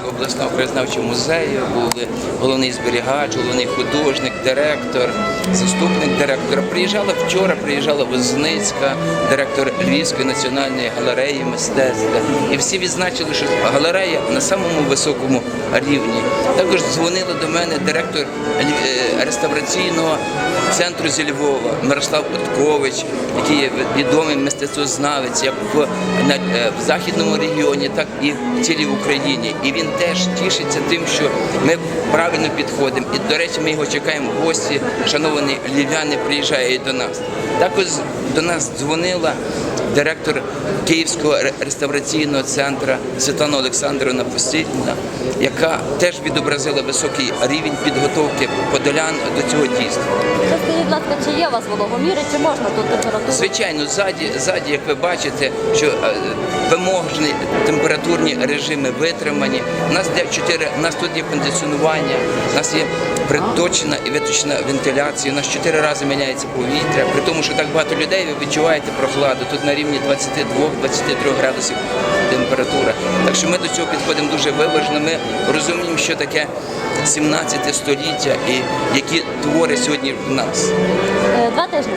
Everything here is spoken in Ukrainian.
Чернівецького обласного краєзнавчого музею, були головний зберігач, головний художник, директор, заступник директора. Приїжджала вчора, приїжджала Возницька, директор Львівської національної галереї мистецтва. І всі відзначили, що галерея на самому високому рівні. Також дзвонила до мене директор е, реставраційного центру зі Львова Мирослав Поткович, який є відомий мистецтвознавець як в, на, е, в західному регіоні, так і в цілій Україні. І він теж тішиться тим, що ми правильно підходимо. І, до речі, ми його чекаємо в гості. Шановані львів'яни приїжджає до нас. Також до нас дзвонила директор Київського реставраційного центру Світлана Олександрівна Постільна, яка теж відобразила високий рівень підготовки подолян до цього дійства. Скажіть, будь ласка, чи є у вас вологоміри, чи можна тут температуру? Звичайно, ззаді, ззаді, як ви бачите, що е, вимогні температурні режими витримані. У нас де чотири, у нас тут є кондиціонування, у нас є приточена і виточна вентиляція. У нас чотири рази міняється повітря. При тому, що так багато людей, ви відчуваєте прохладу. Тут на рівні 22-23 градусів температура. Так що ми до цього підходимо дуже виважно. Ми розуміємо, що таке 17 століття і які твори сьогодні в нас. Е, Два тижні.